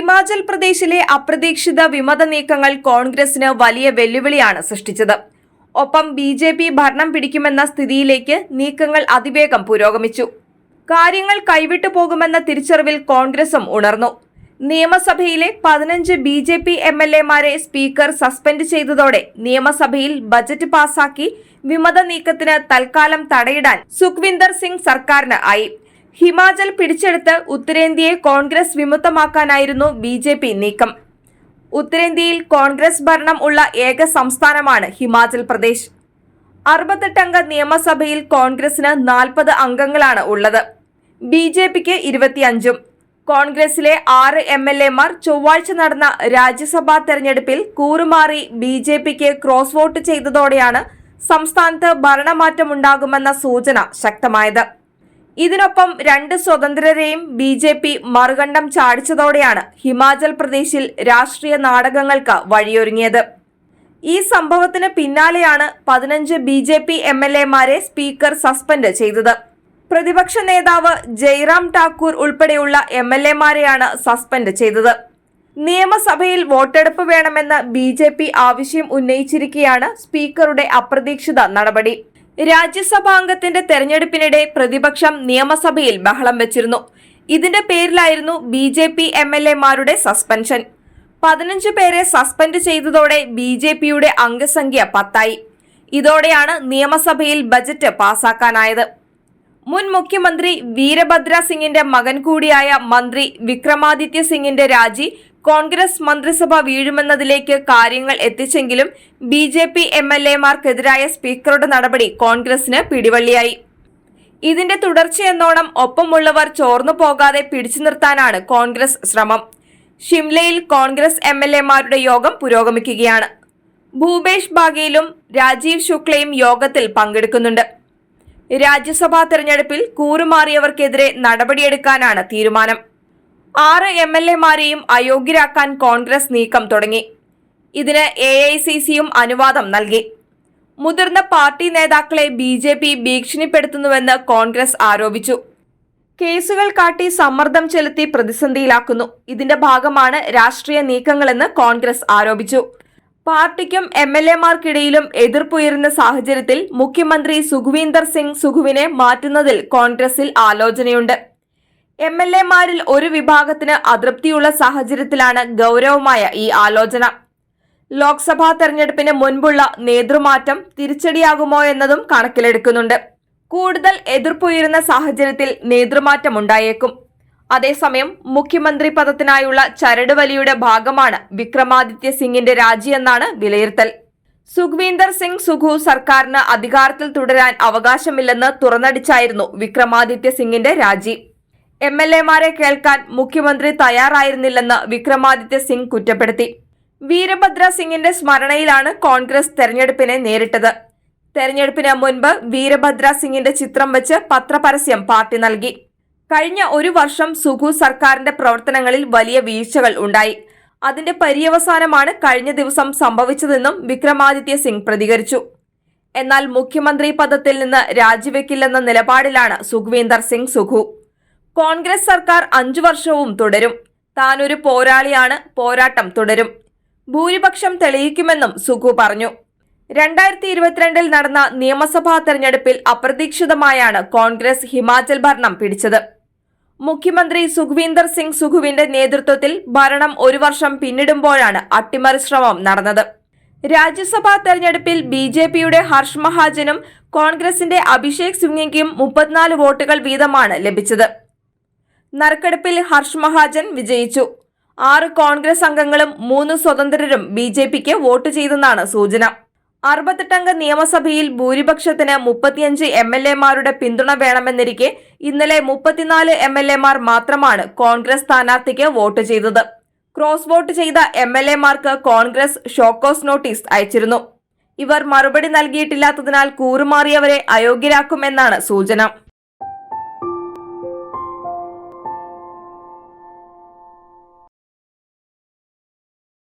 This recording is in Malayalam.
ഹിമാചൽ പ്രദേശിലെ അപ്രതീക്ഷിത വിമത നീക്കങ്ങൾ കോൺഗ്രസിന് വലിയ വെല്ലുവിളിയാണ് സൃഷ്ടിച്ചത്. ഒപ്പം ബി ജെ പി ഭരണം പിടിക്കുമെന്ന സ്ഥിതിയിലേക്ക് നീക്കങ്ങൾ അതിവേഗം പുരോഗമിച്ചു. കാര്യങ്ങൾ കൈവിട്ടു പോകുമെന്ന തിരിച്ചറിവിൽ കോൺഗ്രസും ഉണർന്നു. നിയമസഭയിലെ പതിനഞ്ച് B J P M L എമാരെ സ്പീക്കർ സസ്പെൻഡ് ചെയ്തതോടെ നിയമസഭയിൽ ബജറ്റ് പാസാക്കി വിമത നീക്കത്തിന് തൽക്കാലം തടയിടാൻ സുഖ്വിന്ദർ സിംഗ് സർക്കാരിന് ആയി. ഹിമാചൽ പിടിച്ചെടുത്ത് ഉത്തരേന്ത്യയെ കോൺഗ്രസ് വിമുക്തമാക്കാനായിരുന്നു ബി ജെ പി നീക്കം. ഉത്തരേന്ത്യയിൽ കോൺഗ്രസ് ഭരണം ഉള്ള ഏക സംസ്ഥാനമാണ് ഹിമാചൽ പ്രദേശ്. അറുപത്തെട്ടംഗ നിയമസഭയിൽ കോൺഗ്രസിന് നാൽപ്പത് അംഗങ്ങളാണ് ഉള്ളത്. ബി ജെ പിക്ക് ഇരുപത്തിയഞ്ചും. കോൺഗ്രസിലെ ആറ് എം എൽ എമാർ ചൊവ്വാഴ്ച നടന്ന രാജ്യസഭാ തെരഞ്ഞെടുപ്പിൽ കൂറുമാറി ബി ജെ പിക്ക് ക്രോസ് വോട്ട് ചെയ്തതോടെയാണ് സംസ്ഥാനത്ത് ഭരണമാറ്റമുണ്ടാകുമെന്ന സൂചന ശക്തമായത്. ഇതിനൊപ്പം രണ്ട് സ്വതന്ത്രരെയും ബി ജെ പി മറുകണ്ഠം ചാടിച്ചതോടെയാണ് ഹിമാചൽ പ്രദേശിൽ രാഷ്ട്രീയ നാടകങ്ങൾക്ക് വഴിയൊരുങ്ങിയത്. ഈ സംഭവത്തിന് പിന്നാലെയാണ് പതിനഞ്ച് B J P M L എമാരെ സ്പീക്കർ സസ്പെൻഡ് ചെയ്തത്. പ്രതിപക്ഷ നേതാവ് ജയ്റാം ഠാക്കൂർ ഉൾപ്പെടെയുള്ള എം എൽ എമാരെയാണ് സസ്പെൻഡ് ചെയ്തത്. നിയമസഭയിൽ വോട്ടെടുപ്പ് വേണമെന്ന് ബി ആവശ്യം ഉന്നയിച്ചിരിക്കെയാണ് സ്പീക്കറുടെ അപ്രതീക്ഷിത നടപടി. രാജ്യസഭാംഗത്തിന്റെ തെരഞ്ഞെടുപ്പിനിടെ പ്രതിപക്ഷം നിയമസഭയിൽ ബഹളം വെച്ചിരുന്നു. ഇതിന്റെ പേരിലായിരുന്നു B J P M L എമാരുടെ സസ്പെൻഷൻ. പതിനഞ്ച് പേരെ സസ്പെൻഡ് ചെയ്തതോടെ ബി ജെ പിയുടെ അംഗസംഖ്യ പത്തായി. ഇതോടെയാണ് നിയമസഭയിൽ ബജറ്റ് പാസാക്കാനായത്. മുൻ മുഖ്യമന്ത്രി വീരഭദ്ര സിംഗിന്റെ മകൻ കൂടിയായ മന്ത്രി വിക്രമാദിത്യ സിംഗിന്റെ രാജി കോൺഗ്രസ് മന്ത്രിസഭ വീഴുമെന്നതിലേക്ക് കാര്യങ്ങൾ എത്തിച്ചെങ്കിലും B J P M L എമാർക്കെതിരായ സ്പീക്കറുടെ നടപടി കോൺഗ്രസിന് പിടിവള്ളിയായി. ഇതിന്റെ തുടർച്ചയെന്നോണം ഒപ്പമുള്ളവർ ചോർന്നു പോകാതെ പിടിച്ചു നിർത്താനാണ് കോൺഗ്രസ് ശ്രമം. ഷിംലയിൽ കോൺഗ്രസ് എം എൽ എമാരുടെ യോഗം പുരോഗമിക്കുകയാണ്. ഭൂപേഷ് ബാഗേലും രാജീവ് ശുക്ലയും യോഗത്തിൽ പങ്കെടുക്കുന്നുണ്ട്. രാജ്യസഭാ തെരഞ്ഞെടുപ്പിൽ കൂറുമാറിയവർക്കെതിരെ നടപടിയെടുക്കാനാണ് തീരുമാനം. ആറ് എം എൽ എമാരെയും അയോഗ്യരാക്കാൻ കോൺഗ്രസ് നീക്കം തുടങ്ങി. ഇതിന് എ ഐ സി സിയും അനുവാദം നൽകി. മുതിർന്ന പാർട്ടി നേതാക്കളെ ബി ജെ പി ഭീഷണിപ്പെടുത്തുന്നുവെന്ന് കോൺഗ്രസ് ആരോപിച്ചു. കേസുകൾ കാട്ടി സമ്മർദ്ദം ചെലുത്തി പ്രതിസന്ധിയിലാക്കുന്നു. ഇതിന്റെ ഭാഗമാണ് രാഷ്ട്രീയ നീക്കങ്ങളെന്ന് കോൺഗ്രസ് ആരോപിച്ചു. പാർട്ടിക്കും എം എൽ എമാർക്കിടയിലും എതിർപ്പുയരുന്ന സാഹചര്യത്തിൽ മുഖ്യമന്ത്രി സുഖ്വീന്ദർ സിംഗ് സുഖുവിനെ മാറ്റുന്നതിൽ കോൺഗ്രസിൽ ആലോചനയുണ്ട്. എം എൽ എമാരിൽ ഒരു വിഭാഗത്തിന് അതൃപ്തിയുള്ള സാഹചര്യത്തിലാണ് ഗൗരവമായ ഈ ആലോചന. ലോക്സഭാ തെരഞ്ഞെടുപ്പിന് മുൻപുള്ള നേതൃമാറ്റം തിരിച്ചടിയാകുമോ എന്നതും കണക്കിലെടുക്കുന്നുണ്ട്. കൂടുതൽ എതിർപ്പുയരുന്ന സാഹചര്യത്തിൽ നേതൃമാറ്റം ഉണ്ടായേക്കും. അതേസമയം മുഖ്യമന്ത്രി പദത്തിനായുള്ള ചരടുവലിയുടെ ഭാഗമാണ് വിക്രമാദിത്യ സിംഗിന്റെ രാജിയെന്നാണ് വിലയിരുത്തൽ. സുഖ്വീന്ദർ സിംഗ് സുഖു സർക്കാരിന് അധികാരത്തിൽ തുടരാൻ അവകാശമില്ലെന്ന് തുറന്നടിച്ചായിരുന്നു വിക്രമാദിത്യ സിംഗിന്റെ രാജി. എം എൽ എമാരെ കേൾക്കാൻ മുഖ്യമന്ത്രി തയ്യാറായിരുന്നില്ലെന്ന് വിക്രമാദിത്യ സിംഗ് കുറ്റപ്പെടുത്തി. വീരഭദ്ര സിംഗിന്റെ സ്മരണയിലാണ് കോൺഗ്രസ് തെരഞ്ഞെടുപ്പിനെ നേരിട്ടത്. തെരഞ്ഞെടുപ്പിന് മുൻപ് വീരഭദ്ര സിംഗിന്റെ ചിത്രം വെച്ച് പത്രപരസ്യം പാർട്ടി നൽകി. കഴിഞ്ഞ ഒരു വർഷം സുഖു സർക്കാരിന്റെ പ്രവർത്തനങ്ങളിൽ വലിയ വീഴ്ചകൾ ഉണ്ടായി. അതിന്റെ പര്യവസാനമാണ് കഴിഞ്ഞ ദിവസം സംഭവിച്ചതെന്നും വിക്രമാദിത്യ സിംഗ് പ്രതികരിച്ചു. എന്നാൽ മുഖ്യമന്ത്രി പദത്തിൽ നിന്ന് രാജിവെക്കില്ലെന്ന നിലപാടിലാണ് സുഖ്വീന്ദർ സിംഗ് സുഖു. കോൺഗ്രസ് സർക്കാർ അഞ്ചു വർഷവും തുടരും. താനൊരു പോരാളിയാണ് പോരാട്ടം തുടരും. ഭൂരിപക്ഷം തെളിയിക്കുമെന്നും സുഖു പറഞ്ഞു. രണ്ടായിരത്തി ഇരുപത്തിരണ്ടിൽ നടന്ന നിയമസഭാ തെരഞ്ഞെടുപ്പിൽ അപ്രതീക്ഷിതമായാണ് കോൺഗ്രസ് ഹിമാചൽ ഭരണം പിടിച്ചത്. മുഖ്യമന്ത്രി സുഖ്വീന്ദർ സിംഗ് സുഖുവിന്റെ നേതൃത്വത്തിൽ ഭരണം ഒരു വർഷം പിന്നിടുമ്പോഴാണ് അട്ടിമറി ശ്രമം നടന്നത്. രാജ്യസഭാ തെരഞ്ഞെടുപ്പിൽ ബി ജെ പിയുടെ ഹർഷ് മഹാജനും കോൺഗ്രസിന്റെ അഭിഷേക് സിംഗിക്കും മുപ്പത്തിനാല് വോട്ടുകൾ വീതമാണ് ലഭിച്ചത്. നറുക്കെടുപ്പിൽ ഹർഷ് മഹാജൻ വിജയിച്ചു. ആറ് കോൺഗ്രസ് അംഗങ്ങളും മൂന്ന് സ്വതന്ത്രരും ബി ജെ പിക്ക് വോട്ട് ചെയ്തെന്നാണ് സൂചന. അറുപത്തെട്ടംഗ നിയമസഭയിൽ ഭൂരിപക്ഷത്തിന് മുപ്പത്തിയഞ്ച് എം എൽ എമാരുടെ പിന്തുണ വേണമെന്നിരിക്കെ ഇന്നലെ മുപ്പത്തിനാല് എം എൽ എമാർ മാത്രമാണ് കോൺഗ്രസ് സ്ഥാനാർത്ഥിക്ക് വോട്ട് ചെയ്തത്. ക്രോസ് വോട്ട് ചെയ്ത എം എൽ എമാർക്ക് കോൺഗ്രസ് ഷോക്കോസ് നോട്ടീസ് അയച്ചിരുന്നു. ഇവർ മറുപടി നൽകിയിട്ടില്ലാത്തതിനാൽ കൂറുമാറിയവരെ അയോഗ്യരാക്കുമെന്നാണ് സൂചന.